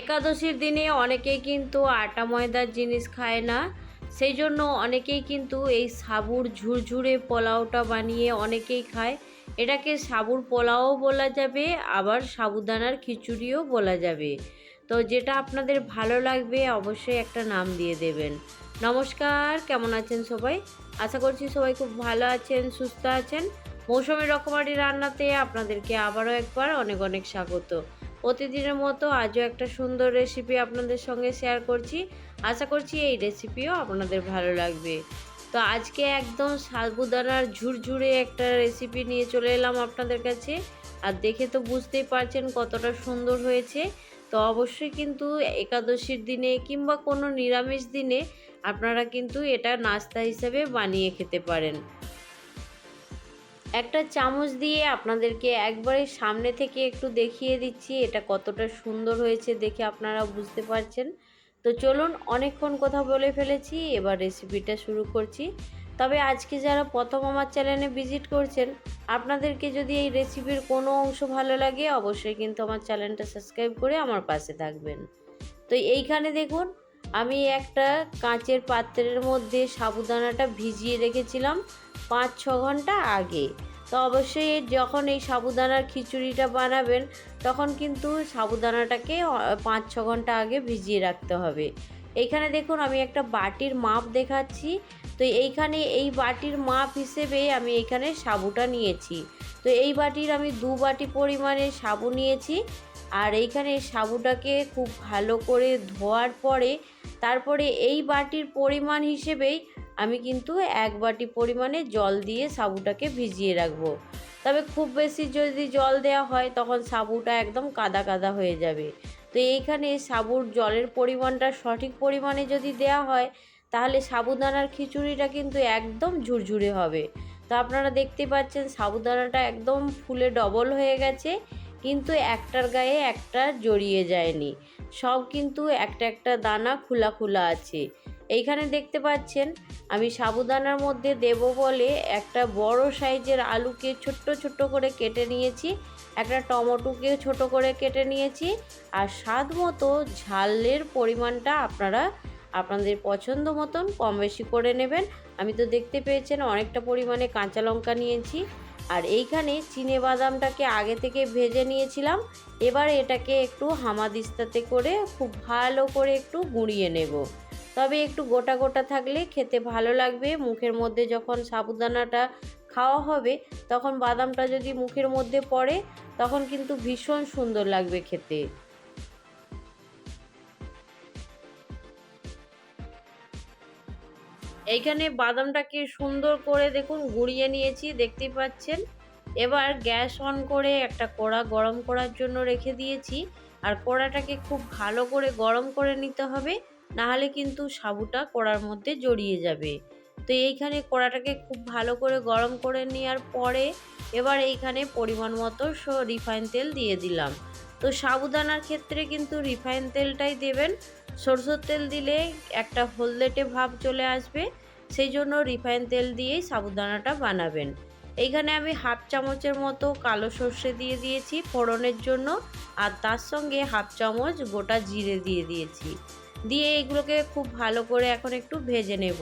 একাদশীর দিনে অনেকেই কিন্তু আটা ময়দার জিনিস খায় না। সেই জন্য অনেকেই কিন্তু এই সাবুর ঝুরঝুরে পোলাওটা বানিয়ে অনেকেই খায়। এটাকে সাবুর পোলাও বলা যাবে, আবার সাবুদানার খিচুড়িও বলা যাবে। তো যেটা আপনাদের ভালো লাগবে অবশ্যই একটা নাম দিয়ে দেবেন। নমস্কার, কেমন আছেন সবাই? আশা করছি সবাই খুব ভালো আছেন, সুস্থ আছেন। মৌসুমি রকমারি রান্নাতে আপনাদেরকে আবারও একবার অনেক অনেক স্বাগত। প্রতিদিনের মতো আজও একটা সুন্দর রেসিপি আপনাদের সঙ্গে শেয়ার করছি। আশা করছি এই রেসিপিও আপনাদের ভালো লাগবে। তো আজকে একদম সাবুদানার ঝুরঝুরে একটা রেসিপি নিয়ে চলে এলাম আপনাদের কাছে। আর দেখে তো বুঝতেই পারছেন কতটা সুন্দর হয়েছে। তো অবশ্যই কিন্তু একাদশীর দিনে কিংবা কোনো নিরামিষ দিনে আপনারা কিন্তু এটা নাস্তা হিসেবে বানিয়ে খেতে পারেন। একটা চামচ দিয়ে আপনাদেরকে একবারে সামনে থেকে একটু দেখিয়ে দিচ্ছি, এটা কতটা সুন্দর হয়েছে দেখে আপনারা বুঝতে পারছেন। তো চলুন অনেকক্ষণ কথা বলে ফেলেছি, এবার রেসিপিটা শুরু করছি। তবে আজকে যারা প্রথম আমার চ্যানেলে ভিজিট করছেন, আপনাদেরকে যদি এই রেসিপির কোনো অংশ ভালো লাগে, অবশ্যই কিন্তু আমার চ্যানেলটা সাবস্ক্রাইব করে আমার পাশে থাকবেন। তো এইখানে দেখুন, আমি একটা কাঁচের পাত্রের মধ্যে সাবুদানাটা ভিজিয়ে রেখেছিলাম পাঁচ ছ ঘণ্টা আগে। তো অবশ্যই যখন এই সাবুদানার খিচুড়িটা বানাবেন, তখন কিন্তু সাবুদানাটাকে পাঁচ, ছ ঘণ্টা আগে ভিজিয়ে রাখতে হবে। এইখানে দেখুন আমি একটা বাটির মাপ দেখাচ্ছি। তো এইখানে এই বাটির মাপ হিসেবে আমি এইখানে সাবুটা নিয়েছি। তো এই বাটির আমি দু বাটি পরিমাণে সাবু নিয়েছি। আর এইখানে সাবুটাকে খুব ভালো করে ধোয়ার পরে, তারপরে এই বাটির পরিমাণ হিসেবেই আমি কিন্তু এক বাটি পরিমাণে জল দিয়ে সাবুটাকে ভিজিয়ে রাখব। তবে খুব বেশি যদি জল দেওয়া হয়, তখন সাবুটা একদম কাদা কাদা হয়ে যাবে। তো এইখানে সাবুর জলের পরিমাণটা সঠিক পরিমাণে যদি দেওয়া হয়, তাহলে সাবুদানার খিচুড়িটা কিন্তু একদম ঝুরঝুরে হবে। তো আপনারা দেখতে পাচ্ছেন সাবুদানাটা একদম ফুলে ডবল হয়ে গেছে, কিন্তু একটার গায়ে একটা জড়িয়ে যায়নি। সব কিন্তু একটা একটা দানা খোলা খোলা আছে। এইখানে দেখতে পাচ্ছেন, আমি সাবুদানার মধ্যে দেব বলে একটা বড় সাইজের আলুকে ছোট্ট ছোট্ট করে কেটে নিয়েছি, একটা টমেটোকে ছোট করে কেটে নিয়েছি, আর স্বাদ মতো ঝালের পরিমাণটা আপনারা আপনাদের পছন্দ মতন কম বেশি করে নেবেন। আমি তো দেখতে পেয়েছেন অনেকটা পরিমাণে কাঁচা লঙ্কা নিয়েছি, আর এইখানে চিনে বাদামটাকে আগে থেকে ভেজে নিয়েছিলাম, এবার এটাকে একটু হামাদিস্তাতে করে খুব ভালো করে একটু গুঁড়িয়ে নেব। তবে একটু গোটা গোটা থাকলে খেতে ভালো লাগবে। মুখের মধ্যে যখন সাবুদানাটা খাওয়া হবে, তখন বাদামটা যদি মুখের মধ্যে পড়ে, তখন কিন্তু ভীষণ সুন্দর লাগবে খেতে। এইখানে বাদামটাকে সুন্দর করে দেখুন, গুঁড়িয়ে নিয়েছি দেখতেই পাচ্ছেন? এবার গ্যাস অন করে একটা কড়া গরম করার জন্য রেখে দিয়েছি। আর কড়াটাকে খুব ভালো করে গরম করে নিতে হবে। নাহলে কিন্তু সাবুটা কড়ার মধ্যে জড়িয়ে যাবে। তো এইখানে কড়াটাকে খুব ভালো করে গরম করে নেওয়ার পরে এবার এইখানে পরিমাণ মতো রিফাইন তেল দিয়ে দিলাম। তো সাবুদানার ক্ষেত্রে কিন্তু রিফাইন তেলটাই দেবেন। সরষের তেল দিলে একটা হলদেটে ভাব চলে আসবে, সেই জন্য রিফাইন তেল দিয়েই সাবুদানাটা বানাবেন। এইখানে আমি হাফ চামচের মতো কালো সর্ষে দিয়ে দিয়েছি ফোড়নের জন্য, আর তার সঙ্গে হাফ চামচ গোটা জিরে দিয়ে দিয়েছি। দিয়ে এগুলোকে খুব ভালো করে এখন একটু ভেজে নেব।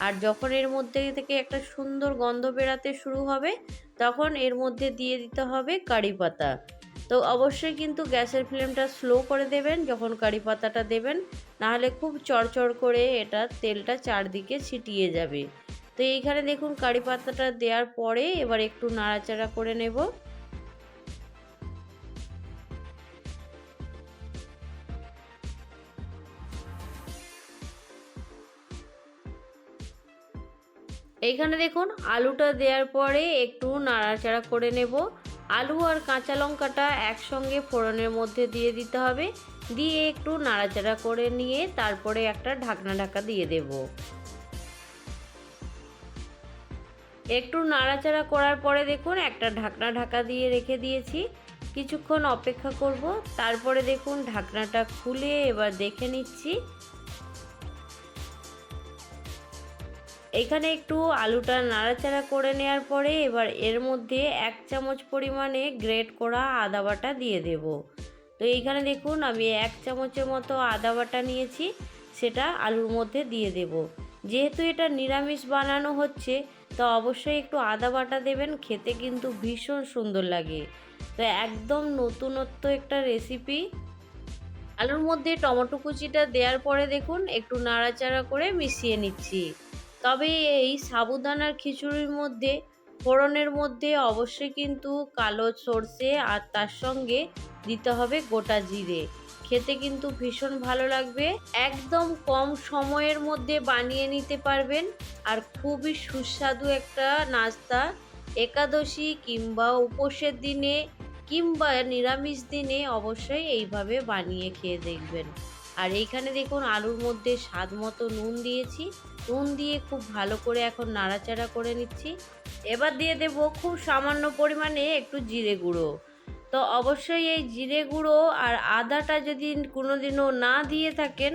আর যখন এর মধ্যে থেকে একটা সুন্দর গন্ধ বেরাতে শুরু হবে, তখন এর মধ্যে দিয়ে দিতে হবে কারি পাতা। তো অবশ্যই কিন্তু গ্যাসের ফ্লেমটা স্লো করে দেবেন, যখন কারি পাতাটা দেবেন, নাহলে খুব চড়চড় করে এটা তেলটা চারদিকে ছিটিয়ে যাবে। তো এইখানে দেখুন কারি পাতাটা দেওয়ার পরে এবার একটু নাড়াচাড়া করে নেব। এইখানে দেখুন আলুটা দেওয়ার পরে একটু নাড়াচাড়া করে নেব। আলু আর কাঁচা লঙ্কাটা একসঙ্গে ফোড়নের মধ্যে দিয়ে দিতে হবে। দিয়ে একটু নাড়াচাড়া করে নিয়ে তারপরে একটা ঢাকনা ঢাকা দিয়ে দেব। একটু নাড়াচাড়া করার পরে দেখুন একটা ঢাকনা ঢাকা দিয়ে রেখে দিয়েছি। কিছুক্ষণ অপেক্ষা করব। তারপরে দেখুন ঢাকনাটা খুলে এবার দেখে নিচ্ছি। এখানে একটু আলুটা নাড়াচাড়া করে নেওয়ার পরে এবার এর মধ্যে এক চামচ পরিমাণে গ্রেট করা আদা বাটা দিয়ে দেব। তো এইখানে দেখুন, আমি এক চামচের মতো আদা বাটা নিয়েছি, সেটা আলুর মধ্যে দিয়ে দেব। যেহেতু এটা নিরামিষ বানানো হচ্ছে, তো অবশ্যই একটু আদা বাটা দেবেন, খেতে কিন্তু ভীষণ সুন্দর লাগে। তো একদম নতুনত্ব একটা রেসিপি। আলুর মধ্যে টমেটো কুচিটা দেওয়ার পরে দেখুন, একটু নাড়াচাড়া করে মিশিয়ে নিচ্ছি। তবে এই সাবুদানার খিচুড়ির মধ্যে, ফোড়নের মধ্যে অবশ্যই কিন্তু কালো সর্ষে আর তার সঙ্গে দিতে হবে গোটা জিরে। খেতে কিন্তু ভীষণ ভালো লাগবে। একদম কম সময়ের মধ্যে বানিয়ে নিতে পারবেন আর খুবই সুস্বাদু একটা নাস্তা। একাদশী কিংবা উপোসের দিনে কিংবা নিরামিষ দিনে অবশ্যই এইভাবে বানিয়ে খেয়ে দেখবেন। আর এইখানে দেখুন আলুর মধ্যে স্বাদ মতো নুন দিয়েছি। নুন দিয়ে খুব ভালো করে এখন নাড়াচাড়া করে নিচ্ছি। এবার দিয়ে দেব খুব সামান্য পরিমাণে একটু জিরে গুঁড়ো। তো অবশ্যই এই জিরে গুঁড়ো আর আদাটা যদি কোনোদিনও না দিয়ে থাকেন,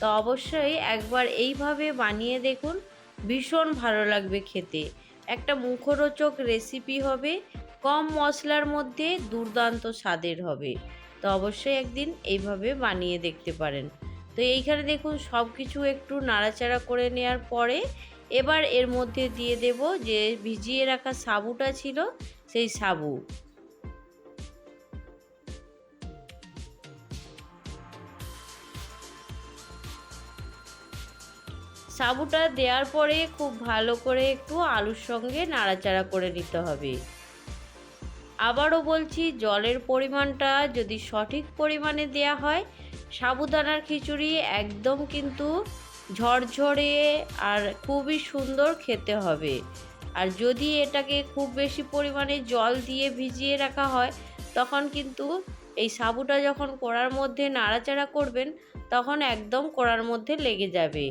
তো অবশ্যই একবার এইভাবে বানিয়ে দেখুন, ভীষণ ভালো লাগবে খেতে। একটা মুখরোচক রেসিপি হবে, কম মশলার মধ্যে দুর্দান্ত স্বাদের হবে। তো অবশ্যই একদিন এইভাবে বানিয়ে দেখতে পারেন। তো এইখানে দেখুন সব কিছু একটু নাড়াচাড়া করে নেওয়ার পরে এবার এর মধ্যে দিয়ে দেব যে ভিজিয়ে রাখা সাবুটা ছিল, সেই সাবু। সাবুটা দেওয়ার পরে খুব ভালো করে একটু আলুর সঙ্গে নাড়াচাড়া করে নিতে হবে। আবারও বলছি, জলের পরিমাণটা যদি সঠিক পরিমাণে দেয়া হয়, সাবুদানার খিচুড়ি একদম কিন্তু ঝরঝরে আর খুবই সুন্দর খেতে হবে। আর যদি এটাকে খুব বেশি পরিমাণে জল দিয়ে ভিজিয়ে রাখা হয়, তখন কিন্তু এই সাবুটা যখন কড়ার মধ্যে নাড়াচাড়া করবেন, তখন একদম কড়ার মধ্যে লেগে যাবে।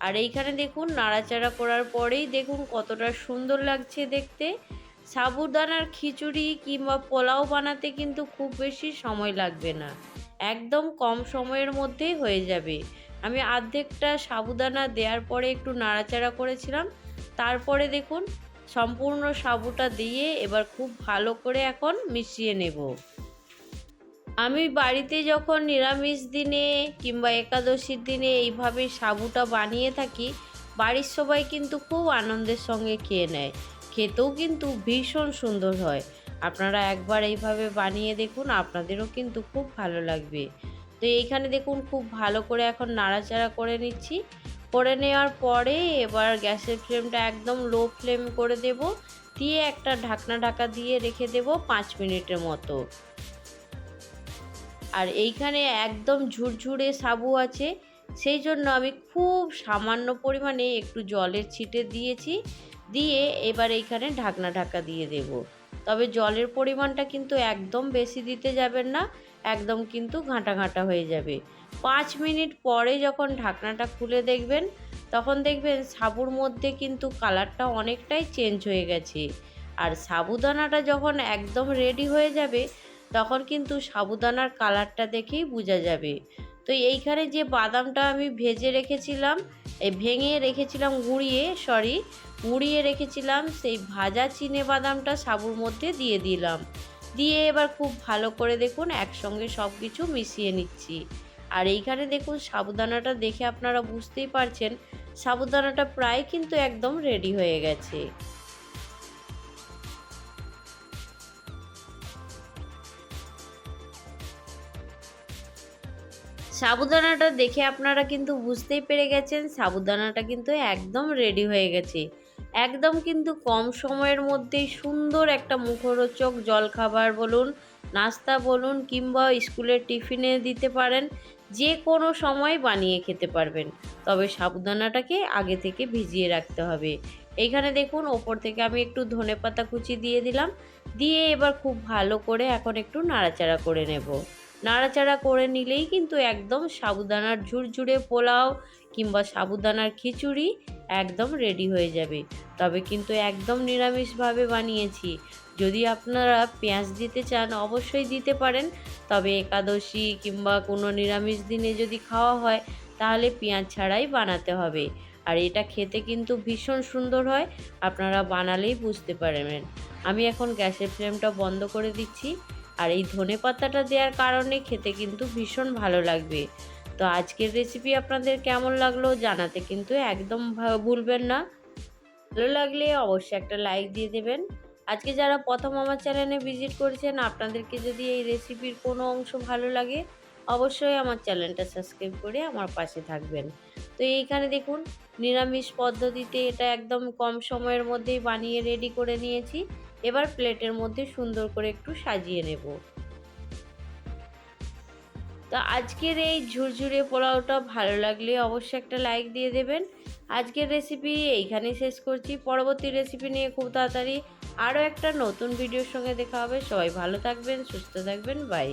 আর এইখানে দেখুন, নাড়াচাড়া করার পরেই দেখুন কতটা সুন্দর লাগছে দেখতে। সাবুদানার খিচুড়ি কিংবা পোলাও বানাতে কিন্তু খুব বেশি সময় লাগবে না। একদম কম সময়ের মধ্যেই হয়ে যাবে। আমি আর্ধেকটা সাবুদানা দেওয়ার পরে একটু নাড়াচাড়া করেছিলাম। তারপরে দেখুন, সম্পূর্ণ সাবুটা দিয়ে এবার খুব ভালো করে এখন মিশিয়ে নেব। আমি বাড়িতে যখন নিরামিষ দিনে কিংবা একাদশীর দিনে এইভাবে সাবুটা বানিয়ে থাকি, বাড়ির সবাই কিন্তু খুব আনন্দের সঙ্গে খেয়ে নেয়। খেতেও কিন্তু ভীষণ সুন্দর হয়। আপনারা একবার এইভাবে বানিয়ে দেখুন, আপনাদেরও কিন্তু খুব ভালো লাগবে। তো এইখানে দেখুন, খুব ভালো করে এখন নাড়াচাড়া করে নিচ্ছি। করে নেওয়ার পরে এবার গ্যাসের ফ্লেমটা একদম লো ফ্লেম করে দেব। দিয়ে একটা ঢাকনা ঢাকা দিয়ে রেখে দেব পাঁচ মিনিটের মতো। আর এইখানে একদম ঝুরঝুরে সাবু আছে। সেই জন্য আমি খুব সামান্য পরিমাণে একটু জলের ছিটে দিয়েছি। দিয়ে এবার এইখানে ঢাকনা ঢাকা দিয়ে দেব। তবে জলের পরিমাণটা কিন্তু একদম বেশি দিতে যাবেন না, একদম কিন্তু ঘাঁটা ঘাঁটা হয়ে যাবে। পাঁচ মিনিট পরে যখন ঢাকনাটা খুলে দেখবেন, তখন দেখবেন সাবুর মধ্যে কিন্তু কালারটা অনেকটাই চেঞ্জ হয়ে গেছে। আর সাবুদানাটা যখন একদম রেডি হয়ে যাবে, তখন কিন্তু সাবুদানার কালারটা দেখেই বোঝা যাবে। তো এইখানে যে বাদামটা আমি ভেজে রেখেছিলাম ভেঙে রেখেছিলাম, গুঁড়িয়ে সরি মুড়িয়ে রেখেছিলাম, সেই ভাজা চিনে বাদামটা সাবুর মধ্যে দিয়ে দিলাম। দিয়ে এবার খুব ভালো করে দেখুন, একসঙ্গে সব কিছু মিশিয়ে নিচ্ছি। আর এইখানে দেখুন, সাবুদানাটা দেখে আপনারা বুঝতেই পারছেন, সাবুদানাটা প্রায় কিন্তু একদম রেডি হয়ে গেছে। সাবুদানাটা দেখে আপনারা কিন্তু বুঝতেই পেরে গেছেন, সাবুদানাটা কিন্তু একদম রেডি হয়ে গেছে। একদম কিন্তু কম সময়ের মধ্যেই সুন্দর একটা মুখরোচক জলখাবার বলুন, নাস্তা বলুন কিংবা স্কুলের টিফিনে দিতে পারেন, যে কোনো সময় বানিয়ে খেতে পারবেন। তবে সাবুদানাটাকে আগে থেকে ভিজিয়ে রাখতে হবে। এইখানে দেখুন, ওপর থেকে আমি একটু ধনে পাতা কুচি দিয়ে দিলাম, দিয়ে এবার খুব ভালো করে এখন একটু নাড়াচাড়া করে নেব। নাড়াচাড়া করে নিলেই কিন্তু একদম সাবুদানার ঝুরঝুরে পোলাও কিংবা সাবুদানার খিচুড়ি একদম রেডি হয়ে যাবে। তবে কিন্তু একদম নিরামিষভাবে বানিয়েছি। যদি আপনারা পেঁয়াজ দিতে চান, অবশ্যই দিতে পারেন। তবে একাদশী কিংবা কোনো নিরামিষ দিনে যদি খাওয়া হয়, তাহলে পেঁয়াজ ছাড়াই বানাতে হবে। আর এটা খেতে কিন্তু ভীষণ সুন্দর হয়, আপনারা বানালেই বুঝতে পারবেন। আমি এখন গ্যাসের ফ্লেমটা বন্ধ করে দিচ্ছি। আর এই ধনে পাতাটা দেওয়ার কারণে খেতে কিন্তু ভীষণ ভালো লাগবে। তো আজকের রেসিপি আপনাদের কেমন লাগল জানাতে কিন্তু একদম ভুলবেন না। ভালো লাগলে অবশ্যই একটা লাইক দিয়ে দেবেন। আজকে যারা প্রথম আমার চ্যানেলে ভিজিট করেছেন, আপনাদেরকে যদি এই রেসিপির কোনো অংশ ভালো লাগে, অবশ্যই আমার চ্যানেলটা সাবস্ক্রাইব করে আমার পাশে থাকবেন। তো এইখানে দেখুন, নিরামিষ পদ্ধতিতে এটা একদম কম সময়ের মধ্যেই বানিয়ে রেডি করে নিয়েছি। এবার প্লেটের মধ্যে সুন্দর করে একটু সাজিয়ে নেব। তো আজকের এই ঝুরঝুরে পোলাওটা ভালো লাগলে অবশ্যই একটা লাইক দিয়ে দেবেন। আজকের রেসিপি এইখানেই শেষ করছি। পরবর্তী রেসিপি নিয়ে খুব তাড়াতাড়ি আরও একটা নতুন ভিডিওর সঙ্গে দেখা হবে। সবাই ভালো থাকবেন, সুস্থ থাকবেন বাই